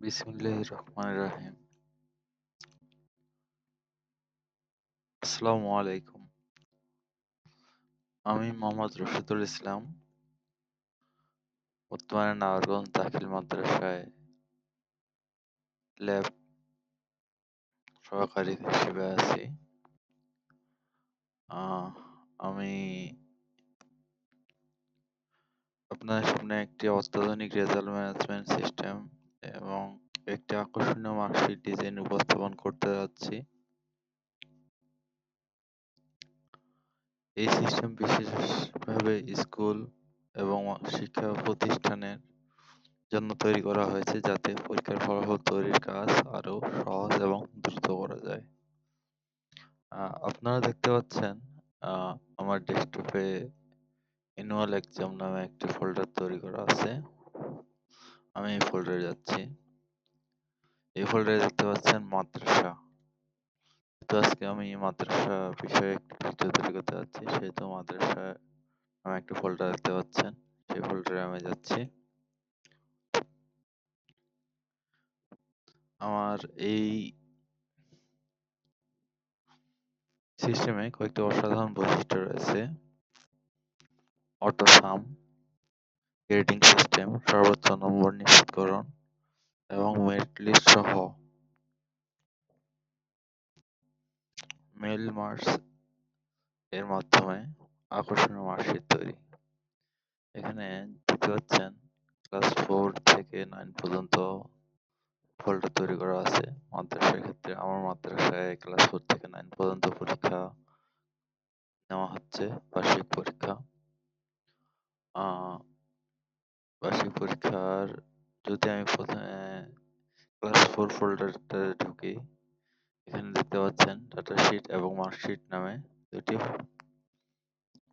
বিসমিল্লাহির রহমানির রহিম। আসসালামু আলাইকুম। আমি মোহাম্মদ রশিদুল ইসলাম, বর্তমানে নারায়ণগঞ্জ দাখিল মাদ্রাসায় ল্যাব সহকারী হিসেবে আছি। আমি আপনার সামনে একটি অত্যাধুনিক রেজাল্ট ম্যানেজমেন্ট সিস্টেম এবং একটি আকর্ষণীয় মার্কশিট ডিজাইন উপস্থাপন করতে যাচ্ছি। এই সিস্টেম বিশেষভাবে স্কুল এবং শিক্ষা প্রতিষ্ঠানের জন্য তৈরি করা হয়েছে যাতে পরীক্ষার ফলাফল তৈরির কাজ আরও সহজ এবং দ্রুত করা যায়। আপনারা দেখতে পাচ্ছেন আমার ডেস্কটপে অ্যানুয়াল এক্সাম নামে একটি ফোল্ডার তৈরি করা আছে। আমি এই ফোল্ডারে যাচ্ছি। এই ফোল্ডারে দেখতে পাচ্ছেন মাদ্রাসা। তো আজকে আমি মাদ্রাসা বিষয়ে একটি ভিডিও তৈরি করতে যাচ্ছি। সেহেতু মাদ্রাসা নামে একটা ফোল্ডার দেখতে পাচ্ছেন। সেই ফোল্ডারে আমি যাচ্ছি। আমার এই সিস্টেমে কয়েকটি অসাধারণ বৈশিষ্ট্য রয়েছে। অটো সাম গ্রেডিং সিস্টেম সর্বোচ্চ নম্বর নিশ্চিতকরণ এবং মেরিট লিস্ট সহ মেল মার্কস এর মাধ্যমে আকর্ষণীয় মার্কশিট তৈরি। এখানে দেখতে পাচ্ছেন ক্লাস ফোর থেকে নাইন পর্যন্ত ফোল্ডার তৈরি করা আছে। মাদ্রাসার ক্ষেত্রে আমার মাদ্রাসায় ক্লাস ফোর থেকে নাইন পর্যন্ত পরীক্ষা নেওয়া হচ্ছে, বার্ষিক পরীক্ষা। বার্ষিক পরীক্ষার যদি আমি প্রথমে ক্লাস ফোর ফোল্ডারটা ঢুকি, এখানে দেখতে পাচ্ছেন ডাটা শিট এবং মার্কশিট নামে দুটি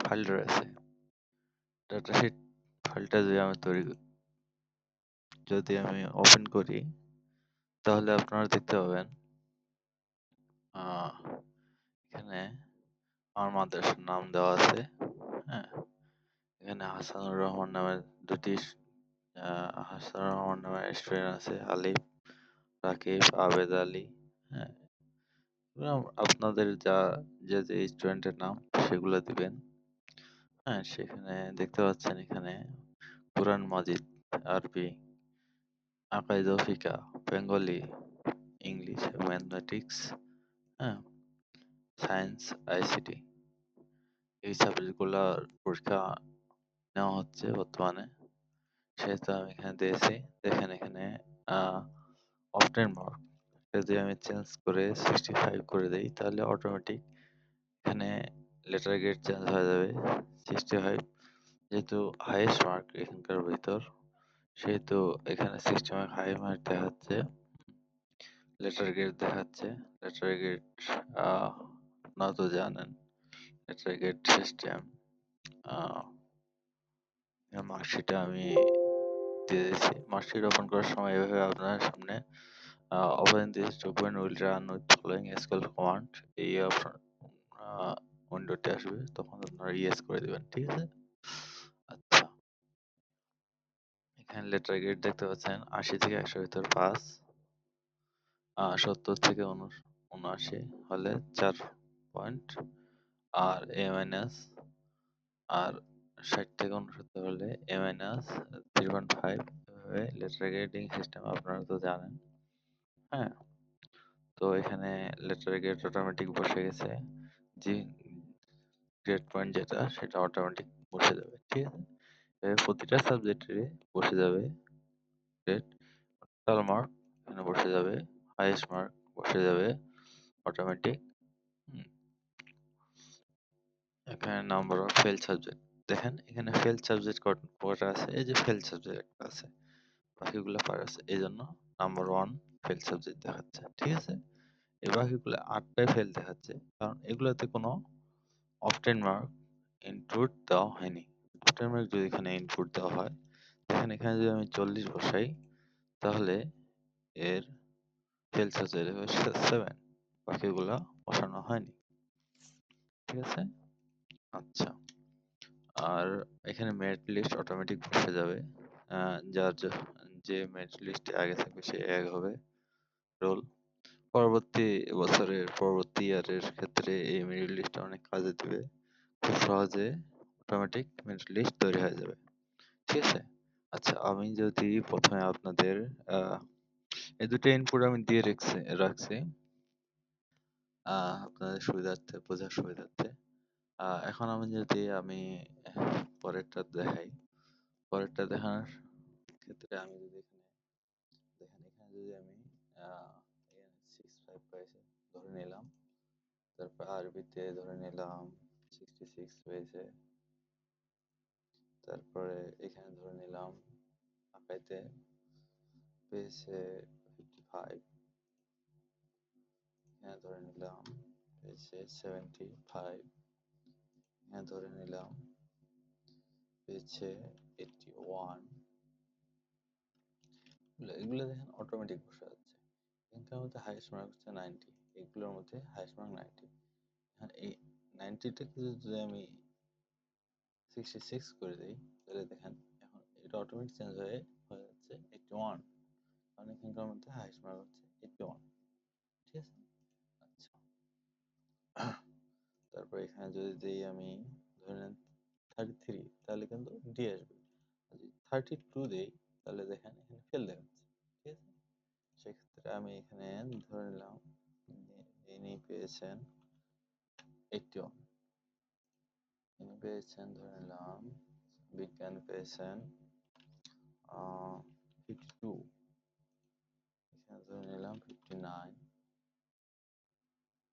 ফাইল রয়েছে ডাটা শিট ফাইলটা যদি আমি তৈরি যদি আমি ওপেন করি, তাহলে আপনারা দেখতে পাবেন এখানে আমার মাদ্রাসার নাম দেওয়া আছে। এখানে হাসানুর রহমান নামের দুটি হাসানুর রহমান নামের স্টুডেন্ট আছে, আলিফ, রাকিব, আবেদ আলী হ্যাঁ। আপনাদের যা, যে যে স্টুডেন্টের নাম, সেগুলো দিবেন। হ্যাঁ সেখানে দেখতে পাচ্ছেন এখানে কোরআন মাজিদ, আরবি, আকাইদ ফিকা, বেঙ্গলি, ইংলিশ, ম্যাথমেটিক্স হ্যাঁ সায়েন্স, আইসিটি। এই সাবজেক্টগুলোর পরীক্ষা নেওয়া হচ্ছে বর্তমানে। সেহেতু আমি এখানে দিয়েছি। দেখেন এখানে অফটেন মার্ক যদি আমি চেঞ্জ করে সিক্সটি ফাইভ করে দিই, তাহলে অটোমেটিক এখানে লেটার গ্রেড চেঞ্জ হয়ে যাবে। সিক্সটি ফাইভ যেহেতু হাইয়েস্ট মার্ক এখানকার ভিতর, সেহেতু এখানে সিক্সটি মার্ক হাই মার্ক দেখাচ্ছে। লেটার গ্রেড দেখাচ্ছে। লেটার গ্রেড আপনারা তো জানেন। লেটার গ্রেড সিস্টেম মার্কশিটে আমি দিয়ে দিয়েছি। মার্কশিট ওপেন করার সময় এভাবে আপনার সামনে open this document will run with following SQL command এই অপশন উইন্ডোতে আসবে। তখন আপনারা ইয়েস করে দিবেন, ঠিক আছে? আচ্ছা। এখানে লেটার গ্রেড দেখতে পাচ্ছেন, আশি থেকে একশো ভিতর পাঁচ সত্তর থেকে উনআশি হলে চার পয়েন্ট আর এ মাইনাস আর ষাট থেকে উনসত্তর হলে A minus three point five এভাবে লেটার গ্রেডিং সিস্টেম আপনারা তো জানেন। হ্যাঁ তো এখানে লেটার গ্রেড অটোমেটিক বসে গেছে। যে গ্রেড পয়েন্ট যেটা, সেটা অটোমেটিক বসে যাবে, ঠিক আছে? প্রতিটা সাবজেক্টে বসে যাবে গ্রেড টোটাল মার্ক এখানে বসে যাবে হাইয়েস্ট মার্ক বসে যাবে অটোমেটিক এখানে নাম্বার অফ ফেল সাবজেক্ট দেখেন, এখানে ফেল সাবজেক্ট কটা আছে, এই যে ফেল সাবজেক্ট একটা আছে, বাকিগুলো পার আছে এই জন্য নাম্বার ওয়ান ফেল সাবজেক্ট দেখাচ্ছে, ঠিক আছে? এই বাকিগুলো আটটায় ফেল দেখাচ্ছে, কারণ এগুলোতে কোনো অফটেন মার্ক ইনপুট দেওয়া হয়নি। অফটেন মার্ক যদি এখানে ইনপুট দেওয়া হয়, দেখেন এখানে যদি আমি চল্লিশ বসাই, তাহলে এর ফেল সাবজেক্ট হবে সেভেন বাকিগুলো বসানো হয়নি, ঠিক আছে? আচ্ছা। আর এখানে মেরিট লিস্ট অটোমেটিক বসে যাবে। যার যে মেরিট লিস্টে আগে থাকবে সে এক হবে। রোল পরবর্তী বছরের, পরবর্তী ইয়ারের ক্ষেত্রে এই মেরিট লিস্ট অনেক কাজে দিবে। খুব সহজে অটোমেটিক মেরিট লিস্ট তৈরি হয়ে যাবে। ঠিক আছে? আচ্ছা আমি যদি প্রথমে আপনাদের এই দুটো ইনপুট আমি দিয়ে রাখছি রাখছি। আপনাদের সুবিধার্থে, বোঝার সুবিধার্থে। আহ এখন আমি যদি আমি পরেরটা দেখাই, পরেরটা দেখানোর ক্ষেত্রে আমি যদি এখানে যদি আমি সিক্স ফাইভ পাইছে, ধরে নিলাম। তারপর আরবিতে ধরে নিলাম সিক্সটি সিক্স পেয়েছে তারপরে এখানে ধরে নিলাম আকাইতে পেয়েছে ফিফটি ফাইভ এখানে ধরে নিলাম পেয়েছে সেভেন্টি ফাইভ ধরে নিলাম। পেয়েছে এইটটি ওয়ান এগুলো দেখেন অটোমেটিক বসে যাচ্ছে। এখানকার মধ্যে হাইয়েস্ট মার্ক হচ্ছে নাইনটি এগুলোর মধ্যে হাইয়েস্ট মার্ক নাইনটি এই নাইনটিটাকে যদি আমি সিক্সটি সিক্স করে দিই, তাহলে দেখেন এখন এটা অটোমেটিক চেঞ্জ হয়ে হয়ে যাচ্ছে এইটটি ওয়ান কারণ এখানকার মধ্যে হাইয়েস্ট মার্ক হচ্ছে এইটটি ওয়ান তারপর এখানে যদি দিই আমি ধরে নেন থার্টি থ্রি তাহলে কিন্তু ডি আসবে। যদি থার্টি টু দিই, তাহলে দেখেন এখানে ফেল ঠিক আছে? সেক্ষেত্রে আমি এখানে ধরে নিলাম ইনি পেয়েছেন এইটটি ওয়ান ইনি পেয়েছেন ধরে নিলাম, বিজ্ঞান পেয়েছেন ফিফটি টু এখানে ধরে নিলাম ফিফটি নাইন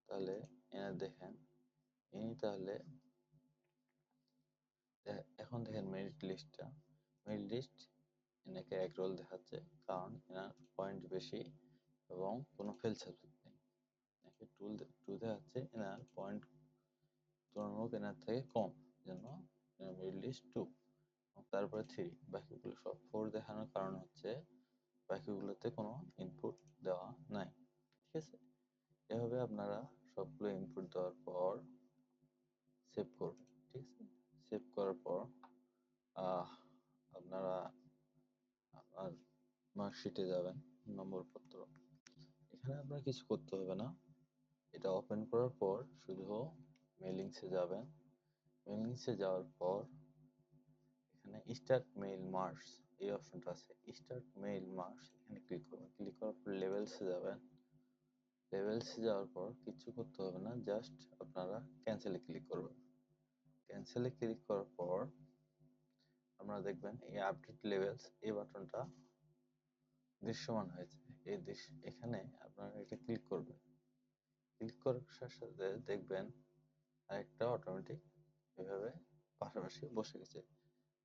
তাহলে এনার দেখেন ইনি তাহলে এখন দেখেন মেরিট লিস্টটা মেরিট লিস্ট এনাকে এক রোল দেখাচ্ছে কারণ এনার পয়েন্ট বেশি এবং কোনো ফেল সাবজেক্ট নেই। এনাকে টুল টু দেখাচ্ছে এনার পয়েন্ট তুলনামূলক এনার থেকে কম জন্য মেরিট লিস্ট টু তারপরে থ্রি বাকিগুলো সব ফোর দেখানোর কারণ হচ্ছে বাকিগুলোতে কোনো ইনপুট দেওয়া নাই। ঠিক আছে? এভাবে আপনারা সবগুলো ইনপুট দেওয়ার পর সেভ করবেন, ঠিক আছে? সেভ করার পর আপনারা আপনার মার্কশিটে যাবেন নম্বরপত্র এখানে আপনার কিছু করতে হবে না। এটা ওপেন করার পর শুধু মেলিংসে যাবেন। মেলিংসে যাওয়ার পর এখানে স্টার্ট মেইল মার্কস এই অপশনটা আছে। স্টার্ট মেইল মার্কস এখানে ক্লিক করবেন। ক্লিক করার পর লেভেলসে যাবেন। লেভেলসে যাওয়ার পর কিছু করতে হবে না জাস্ট আপনারা ক্যান্সেলে ক্লিক করবেন। ক্যান্সেলে ক্লিক করার পর আপনারা দেখবেন এই আপডেট লেভেলস এই বাটনটা দৃশ্যমান হয়েছে। এই দৃশ্য, এখানে আপনারা এটা ক্লিক করবেন। ক্লিক করার সাথে সাথে দেখবেন আরেকটা অটোমেটিক এভাবে পাশাপাশি বসে গেছে।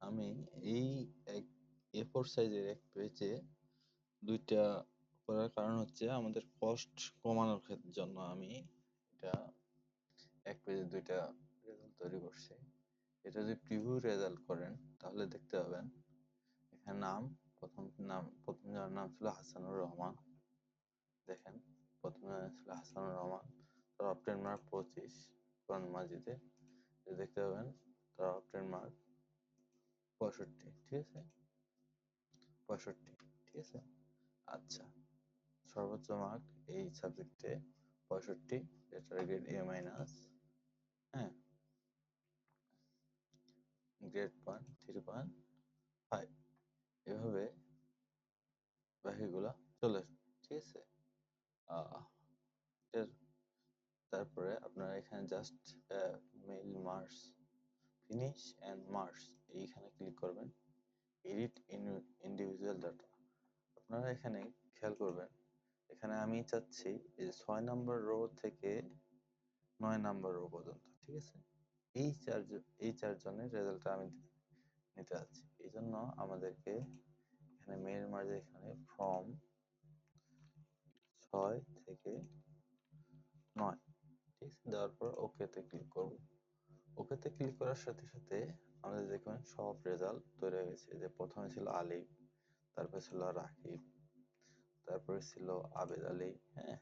আমি এই এক এ ফোর সাইজের এক পেজে দুইটা করার কারণ হচ্ছে আমাদের কস্ট কমানোর জন্য আমি এটা এক পেজে দুইটা তৈরি করছি। এটা যদি প্রিভিউ রেজাল্ট করেন, তাহলে দেখতে পাবেন এখানে নাম, প্রথম নাম, প্রথম যার নাম ছিল হাসানুর রহমান। দেখেন, প্রথম নাম ছিল হাসানুর রহমান, তার অপটেন মার্ক পঁচিশ, কোরআন মাজিদে। দেখতে পাবেন, তার অপটেন মার্ক পঁয়ষট্টি, ঠিক আছে? পঁয়ষট্টি, ঠিক আছে? আচ্ছা সর্বোচ্চ মার্ক এই সাবজেক্টে পঁয়ষট্টি লেটার গ্রেড এ মাইনাস হ্যাঁ? Grade point three point five. এভাবে বাকিগুলা চলে আসবে, ঠিক আছে? তারপরে আপনারা এখানে just mail marks finish and marks এইখানে ক্লিক করবেন। এডিট ইন্ডিভিজুয়াল ডাটা আপনারা এখানে খেয়াল করবেন, এখানে আমি চাচ্ছি এই ছয় নম্বর রো থেকে নয় নম্বর রো পর্যন্ত, ঠিক আছে? এই চার এই চারজনের রেজাল্টটা আমি নিতে যাচ্ছি। এই জন্য আমাদেরকে এখানে মেয়ের মাঝে এখানে ফ্রম ছয় থেকে নয়, ঠিক আছে? দেওয়ার পর ওকেতে ক্লিক করব। ওকেতে ক্লিক করার সাথে সাথে আমাদের দেখবেন সব রেজাল্ট তৈরি হয়ে গেছে। যে প্রথমে ছিল আলিফ, তারপরে ছিল রাকিব, তারপরে ছিল আবেদ আলী হ্যাঁ?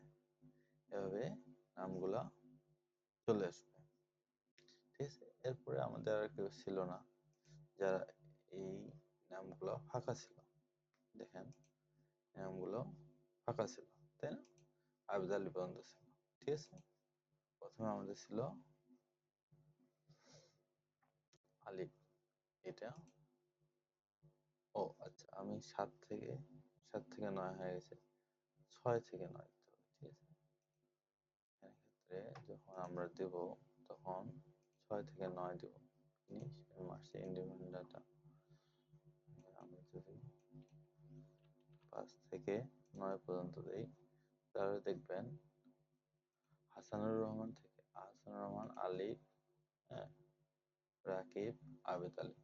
এভাবে নামগুলা চলে আসবে। ঠিক আছে এরপরে আমাদের আর কেউ ছিল না। যারা এই নামগুলো ফাঁকা ছিল। দেখেন, নামগুলো ফাঁকা ছিল, তাই না? আবেদ আলী পর্যন্ত ছিল, ঠিক আছে? প্রথমে আমাদের ছিল আলিফ এটা ও আচ্ছা আমি সাত থেকে সাত থেকে নয় হয়ে গেছে। ছয় থেকে নয়, ঠিক আছে? এক্ষেত্রে যখন আমরা দেব, তখন ছয় থেকে নয় দেব মাসে ইন্ডিপেন্ডেন্ট ডাটা আমরা যদি পাঁচ থেকে নয় পর্যন্ত দেই তাহলে দেখবেন হাসানুর রহমান থেকে হাসানুর রহমান আলী রাকিব আবেদ আলী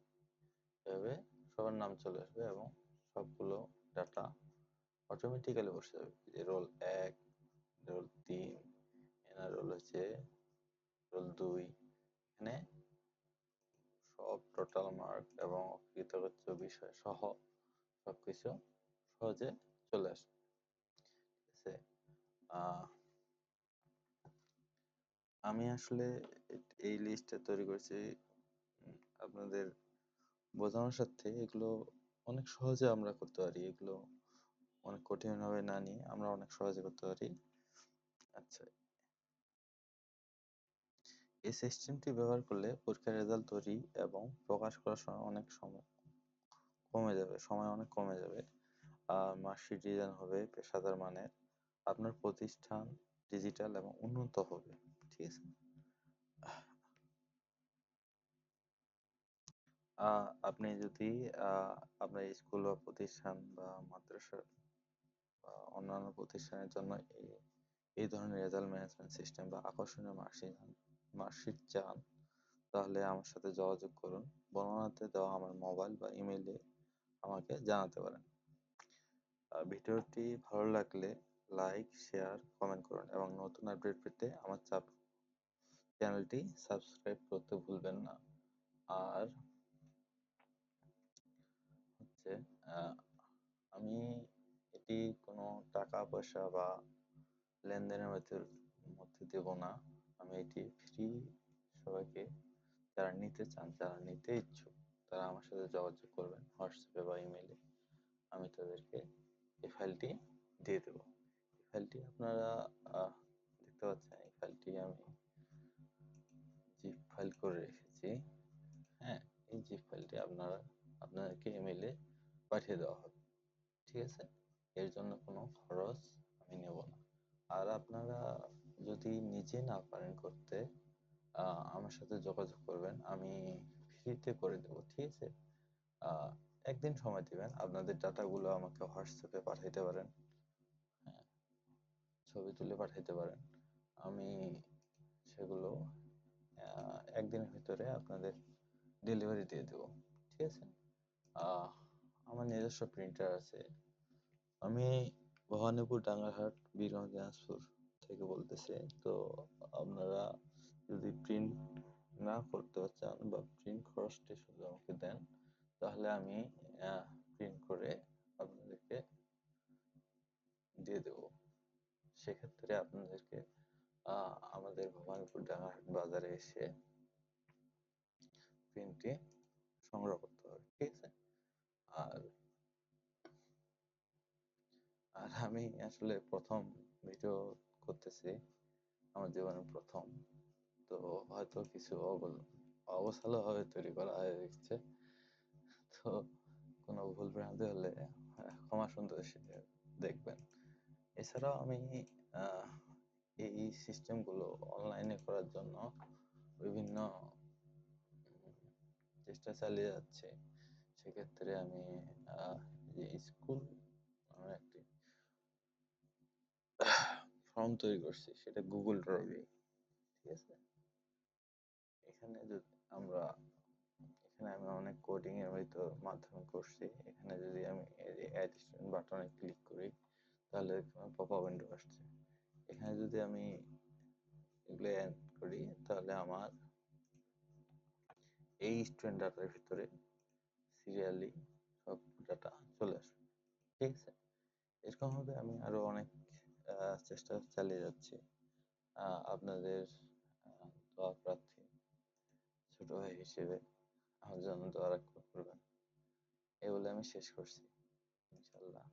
এভাবে সবার নাম চলে আসবে এবং সবগুলো ডাটা অটোমেটিক্যালি বসে যাবে। যে রোল এক রোল তিন, এনার রোল হচ্ছে রোল দুই। এখানে সব টোটাল মার্ক এবং কৃতকার্য বিষয় সহ সবকিছু সহজে চলে আসে ঠিক আছে? আমি আসলে এই লিস্টটা তৈরি করেছি আপনাদের বোঝানোর সাথে এগুলো অনেক সহজে আমরা করতে পারি। এগুলো অনেক কঠিন কঠিনভাবে না নিয়ে আমরা অনেক সহজে করতে পারি। আচ্ছা এই সিস্টেমটি ব্যবহার করলে পরীক্ষার রেজাল্ট তৈরি এবং প্রকাশ করার সময় অনেক সময় কমে যাবে, সময় অনেক কমে যাবে। আর মার্কশিট ডিজাইন হবে, পেশাদার মানের। আপনার প্রতিষ্ঠান ডিজিটাল এবং উন্নত হবে, ঠিক আছে? আপনি যদি আপনার স্কুল বা প্রতিষ্ঠান বা মাদ্রাসা বা অন্যান্য প্রতিষ্ঠানের জন্য এই ধরনের রেজাল্ট ম্যানেজমেন্ট সিস্টেম বা আকর্ষণীয় মার্কশিট মার্কশিট চান, তাহলে আমার সাথে যোগাযোগ করুন। বর্ণনাতে দেওয়া আমার মোবাইল বা ইমেইলে আমাকে জানাতে পারেন। ভিডিওটি ভালো লাগলে লাইক শেয়ার কমেন্ট করুন এবং নতুন আপডেট পেতে আমার চাপ চ্যানেলটি সাবস্ক্রাইব করতে ভুলবেন না। আর হচ্ছে আমি এটি কোনো টাকা পয়সা বা লেনদেনের মধ্যে মধ্যে দেব না। আমি এটি ফ্রি সবাইকে যারা নিতে চান, যারা নিতে ইচ্ছুক, তারা আমার সাথে যোগাযোগ করবেন হোয়াটসঅ্যাপে বা ইমেইলে আমি তাদেরকে এই ফাইলটি দিয়ে দেব। এই ফাইলটি আপনারা দেখতে পাচ্ছেন, এই ফাইলটি আমি জিপ ফাইল করে রেখেছি। হ্যাঁ এই জিপ ফাইলটি আপনারা, আপনাদেরকে ইমেইলে পাঠিয়ে দেওয়া হবে। ঠিক আছে? এর জন্য কোনো খরচ আমি নেব না। আর আপনারা যদি নিজে না পারেন করতে আমার সাথে যোগাযোগ করবেন, আমি ফ্রিতে করে দেবো, ঠিক আছে? একদিন সময় দিবেন, আপনাদের ডাটাগুলো আমাকে হোয়াটসঅ্যাপে পাঠাইতে পারেন। হ্যাঁ ছবি তুলে পাঠাইতে পারেন। আমি সেগুলো একদিনের ভিতরে আপনাদের ডেলিভারি দিয়ে দেবো, ঠিক আছে? আমার নিজস্ব প্রিন্টার আছে। আমি ভবানীপুর, ডাঙ্গারহাট, বীরগঞ্জ, দিনাজপুর। থেকে বলতেছি। তো আপনারা যদি প্রিন্ট না করতে চান বা প্রিন্ট খরচটা শুধু আমাকে দেন, তাহলে আমি প্রিন্ট করে আপনাদেরকে দিয়ে দেব। সেক্ষেত্রে আপনাদেরকে আমাদের ভবানীপুর ডাঙ্গারহাট বাজারে এসে প্রিন্টটি সংগ্রহ করতে হবে, ঠিক আছে? আর আর আমি আসলে প্রথম ভিডিও করতেছি আমার জীবনের প্রথম। তো হয়তো কিছু অবসালো ভাবে তৈরি করা হয়েছে তো কোনো ভুল ভ্রান্তি হলে ক্ষমা সুন্দর দেখবেন। এছাড়াও আমি এই সিস্টেমগুলো অনলাইনে করার জন্য বিভিন্ন চেষ্টা চালিয়ে যাচ্ছি। সেক্ষেত্রে আমি স্কুল একটি ফর্ম তৈরি করছি, সেটা গুগল ড্রাইভে ঠিক আছে? এখানে যদি আমরা, এখানে আমি অনেক কোডিং এর ভিতর মাধ্যমে করছি। এখানে যদি আমি অ্যাড স্টুডেন্ট বাটনে ক্লিক করি, তাহলে পপ আপ উইন্ডো আসছে। এখানে যদি আমি এগুলো অ্যাড করি, তাহলে আমার এই স্টুডেন্ট ডাটার ভিতরে সিরিয়ালি সব ডাটা চলে আসবে। ঠিক আছে? এরকমভাবে আমি আরও অনেক চেষ্টা চালিয়ে যাচ্ছি। আপনাদের দোয়া প্রার্থী ছোট ভাই হিসেবে আমার জন্য দোয়া রাখবেন এই বলে আমি শেষ করছি। ইনশাল্লাহ